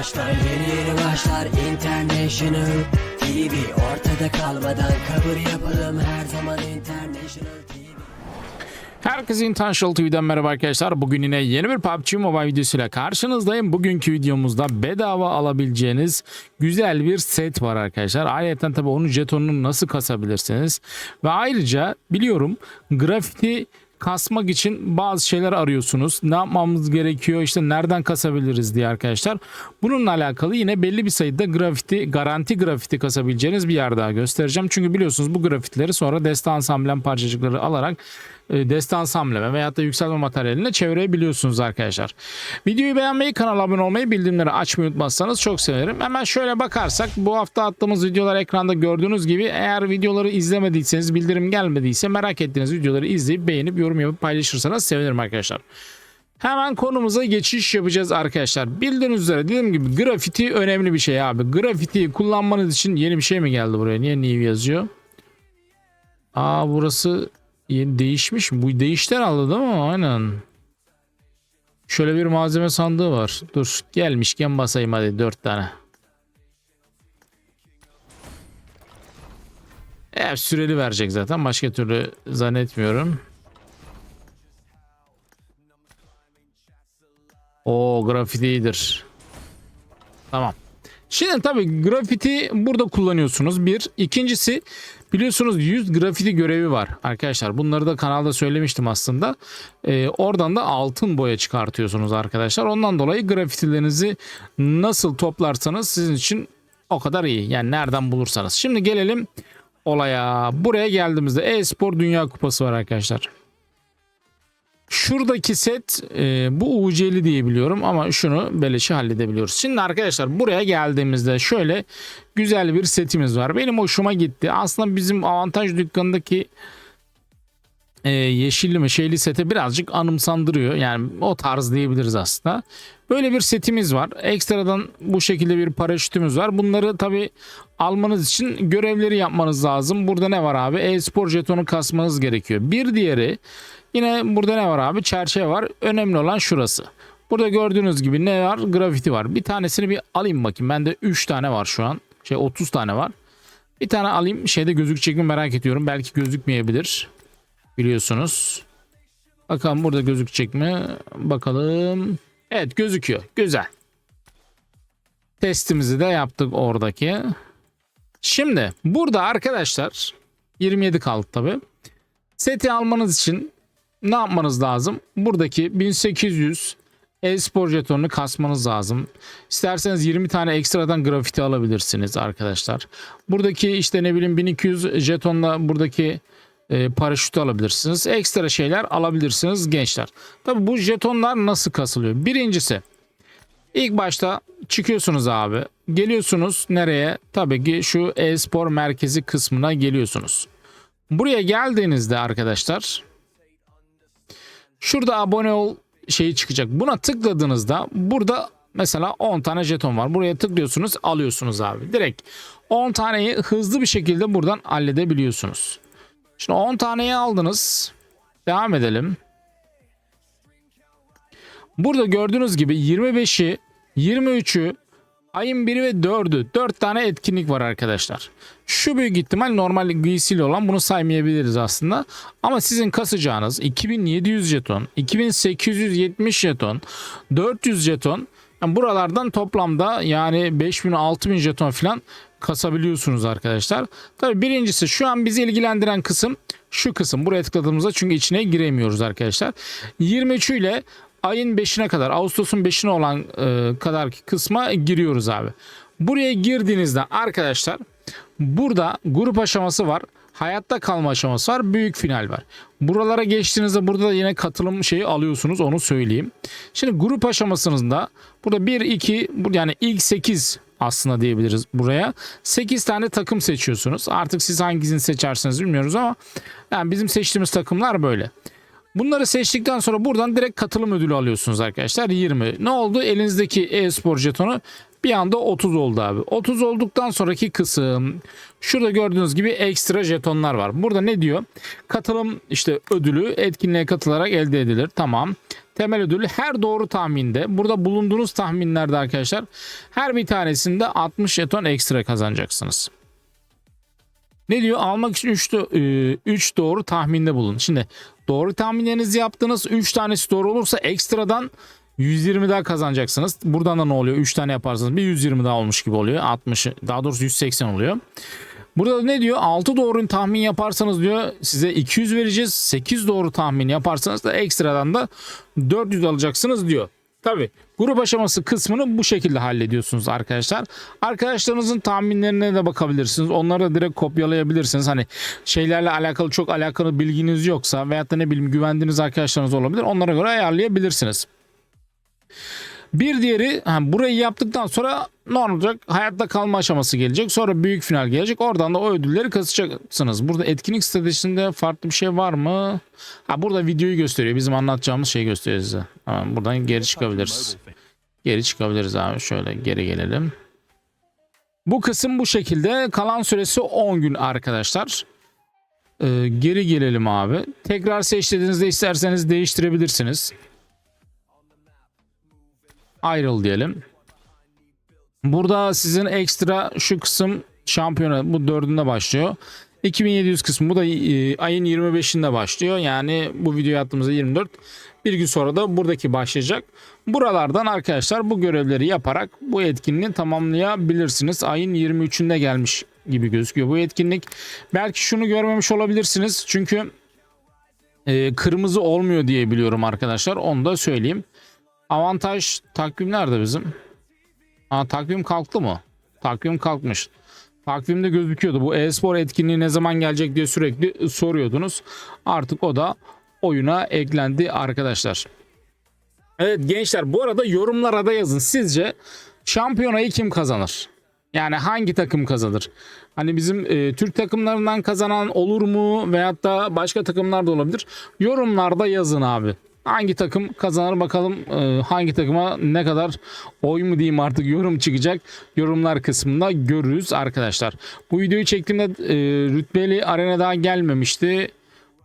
başlar Yeni yeni başlar International TV Ortada kalmadan kabul yapalım Her zaman International TV Herkese Intentional TV'den merhaba arkadaşlar. Bugün yine yeni bir PUBG Mobile videosuyla karşınızdayım. Bugünkü videomuzda bedava alabileceğiniz güzel bir set var arkadaşlar. Ayrıca tabii onun jetonunu nasıl kasabilirsiniz. Ve ayrıca biliyorum grafiti kasmak için bazı şeyler arıyorsunuz. Ne yapmamız gerekiyor işte nereden kasabiliriz diye arkadaşlar. Bununla alakalı yine belli bir sayıda grafiti, garanti grafiti kasabileceğiniz bir yer daha göstereceğim. Çünkü biliyorsunuz bu grafitleri sonra destan samlen parçacıkları alarak destan samleme veyahut da yükselme materyaline çevirebiliyorsunuz arkadaşlar. Videoyu beğenmeyi, kanala abone olmayı, bildirimleri açmayı unutmazsanız çok sevinirim. Hemen şöyle bakarsak bu hafta attığımız videolar ekranda gördüğünüz gibi eğer videoları izlemediyseniz, bildirim gelmediyse merak ettiğiniz videoları izleyip beğenip yorum yapıp paylaşırsanız sevinirim arkadaşlar. Hemen konumuza geçiş yapacağız arkadaşlar. Bildiğiniz üzere dediğim gibi grafiti önemli bir şey abi. Grafitiyi kullanmanız için yeni bir şey mi geldi buraya? Niye new yazıyor? Aa burası değişmiş mi? Bu değişti herhalde değil mi? Aynen. Şöyle bir malzeme sandığı var. Dur gelmişken basayım hadi 4 tane. Evet süreli verecek zaten. Başka türlü zannetmiyorum. O grafiti iyidir. Tamam. Şimdi tabii grafiti burada kullanıyorsunuz. Bir. İkincisi biliyorsunuz 100 grafiti görevi var arkadaşlar. Bunları da kanalda söylemiştim aslında. Ee, oradan da altın boya çıkartıyorsunuz arkadaşlar. Ondan dolayı grafitilerinizi nasıl toplarsanız sizin için o kadar iyi. Yani nereden bulursanız. Şimdi gelelim olaya. Buraya geldiğimizde e-spor dünya kupası var arkadaşlar. Şuradaki set e, bu UC'li diye biliyorum ama şunu beleşi halledebiliyoruz. Şimdi arkadaşlar buraya geldiğimizde şöyle güzel bir setimiz var. Benim hoşuma gitti. Aslında bizim avantaj dükkanındaki e, yeşilli mi şeyli sete birazcık anımsandırıyor. Yani o tarz diyebiliriz aslında. Böyle bir setimiz var. Ekstradan bu şekilde bir paraşütümüz var. Bunları tabi almanız için görevleri yapmanız lazım. Burada ne var abi? E-spor jetonu kasmanız gerekiyor. Bir diğeri yine burada ne var abi? Çerçeve var. Önemli olan şurası. Burada gördüğünüz gibi ne var? Grafiti var. Bir tanesini bir alayım bakayım. Bende 3 tane var şu an. Şey 30 tane var. Bir tane alayım. Şeyde gözükecek mi merak ediyorum. Belki gözükmeyebilir. Biliyorsunuz. Bakalım burada gözükecek mi? Bakalım. Evet gözüküyor. Güzel. Testimizi de yaptık oradaki. Şimdi burada arkadaşlar 27 kaldı tabi. Seti almanız için ne yapmanız lazım? Buradaki 1800 e-spor jetonunu kasmanız lazım. İsterseniz 20 tane ekstradan grafiti alabilirsiniz arkadaşlar. Buradaki işte ne bileyim 1200 jetonla buradaki e, paraşütü alabilirsiniz. Ekstra şeyler alabilirsiniz gençler. Tabi bu jetonlar nasıl kasılıyor? Birincisi ilk başta çıkıyorsunuz abi. Geliyorsunuz nereye? Tabii ki şu e-spor merkezi kısmına geliyorsunuz. Buraya geldiğinizde arkadaşlar şurada abone ol şeyi çıkacak. Buna tıkladığınızda burada mesela 10 tane jeton var. Buraya tıklıyorsunuz alıyorsunuz abi. Direkt 10 taneyi hızlı bir şekilde buradan halledebiliyorsunuz. Şimdi 10 taneyi aldınız. Devam edelim. Burada gördüğünüz gibi 25'i, 23'ü, ayın 1'i ve 4'ü 4 tane etkinlik var arkadaşlar. Şu büyük ihtimal normal giysiyle olan bunu saymayabiliriz aslında. Ama sizin kasacağınız 2700 jeton, 2870 jeton, 400 jeton yani buralardan toplamda yani 5000 6000 jeton falan kasabiliyorsunuz arkadaşlar. Tabi birincisi şu an bizi ilgilendiren kısım şu kısım. Buraya tıkladığımızda çünkü içine giremiyoruz arkadaşlar. 23 ile ayın 5'ine kadar Ağustos'un 5'ine olan e, kadar kısma giriyoruz abi. Buraya girdiğinizde arkadaşlar burada grup aşaması var. Hayatta kalma aşaması var. Büyük final var. Buralara geçtiğinizde burada da yine katılım şeyi alıyorsunuz onu söyleyeyim. Şimdi grup aşamasında burada 1 2 yani ilk 8 aslında diyebiliriz buraya. 8 tane takım seçiyorsunuz. Artık siz hangisini seçersiniz bilmiyoruz ama yani bizim seçtiğimiz takımlar böyle. Bunları seçtikten sonra buradan direkt katılım ödülü alıyorsunuz arkadaşlar 20. Ne oldu? Elinizdeki e-spor jetonu Bir anda 30 oldu abi. 30 olduktan sonraki kısım şurada gördüğünüz gibi ekstra jetonlar var. Burada ne diyor? Katılım işte ödülü etkinliğe katılarak elde edilir. Tamam. Temel ödül her doğru tahminde burada bulunduğunuz tahminlerde arkadaşlar her bir tanesinde 60 jeton ekstra kazanacaksınız. Ne diyor? Almak için 3 3 doğru tahminde bulun. Şimdi doğru tahminlerinizi yaptınız. 3 tanesi doğru olursa ekstradan 120 daha kazanacaksınız. Buradan da ne oluyor? 3 tane yaparsanız bir 120 daha olmuş gibi oluyor. 60 daha doğrusu 180 oluyor. Burada da ne diyor? 6 doğru tahmin yaparsanız diyor size 200 vereceğiz. 8 doğru tahmin yaparsanız da ekstradan da 400 alacaksınız diyor. Tabi grup aşaması kısmını bu şekilde hallediyorsunuz arkadaşlar. Arkadaşlarınızın tahminlerine de bakabilirsiniz. Onları da direkt kopyalayabilirsiniz. Hani şeylerle alakalı çok alakalı bilginiz yoksa veyahut da ne bileyim güvendiğiniz arkadaşlarınız olabilir. Onlara göre ayarlayabilirsiniz. Bir diğeri ha, burayı yaptıktan sonra ne olacak? Hayatta kalma aşaması gelecek. Sonra büyük final gelecek. Oradan da o ödülleri kasacaksınız. Burada etkinlik stratejisinde farklı bir şey var mı? Ha burada videoyu gösteriyor. Bizim anlatacağımız şeyi gösteriyor size. Tamam, buradan geri çıkabiliriz. Geri çıkabiliriz abi. Şöyle geri gelelim. Bu kısım bu şekilde. Kalan süresi 10 gün arkadaşlar. Ee, geri gelelim abi. Tekrar seçtiğinizde isterseniz değiştirebilirsiniz. Ayrıl diyelim. Burada sizin ekstra şu kısım şampiyona bu dördünde başlıyor. 2700 kısmı bu da e, ayın 25'inde başlıyor. Yani bu videoyu attığımızda 24. Bir gün sonra da buradaki başlayacak. Buralardan arkadaşlar bu görevleri yaparak bu etkinliği tamamlayabilirsiniz. Ayın 23'ünde gelmiş gibi gözüküyor bu etkinlik. Belki şunu görmemiş olabilirsiniz. Çünkü e, kırmızı olmuyor diye biliyorum arkadaşlar. Onu da söyleyeyim. Avantaj takvim nerede bizim? Aa, takvim kalktı mı? Takvim kalkmış. Takvimde gözüküyordu. Bu e-spor etkinliği ne zaman gelecek diye sürekli soruyordunuz. Artık o da oyuna eklendi arkadaşlar. Evet gençler bu arada yorumlara da yazın. Sizce şampiyonayı kim kazanır? Yani hangi takım kazanır? Hani bizim e, Türk takımlarından kazanan olur mu? Veyahut da başka takımlar da olabilir. Yorumlarda yazın abi. Hangi takım kazanır bakalım e, hangi takıma ne kadar oy mu diyeyim artık yorum çıkacak yorumlar kısmında görürüz arkadaşlar. Bu videoyu çektiğimde e, rütbeli arena daha gelmemişti.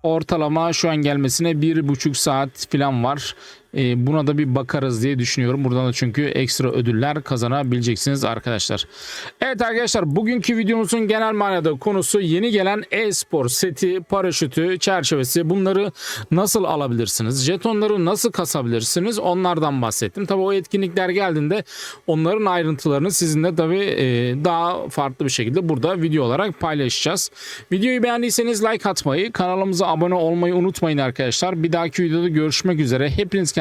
Ortalama şu an gelmesine bir buçuk saat falan var. E, buna da bir bakarız diye düşünüyorum. Buradan da çünkü ekstra ödüller kazanabileceksiniz arkadaşlar. Evet arkadaşlar bugünkü videomuzun genel manada konusu yeni gelen e-spor seti, paraşütü, çerçevesi bunları nasıl alabilirsiniz? Jetonları nasıl kasabilirsiniz? Onlardan bahsettim. Tabi o etkinlikler geldiğinde onların ayrıntılarını sizinle tabi daha farklı bir şekilde burada video olarak paylaşacağız. Videoyu beğendiyseniz like atmayı, kanalımıza abone olmayı unutmayın arkadaşlar. Bir dahaki videoda görüşmek üzere. Hepiniz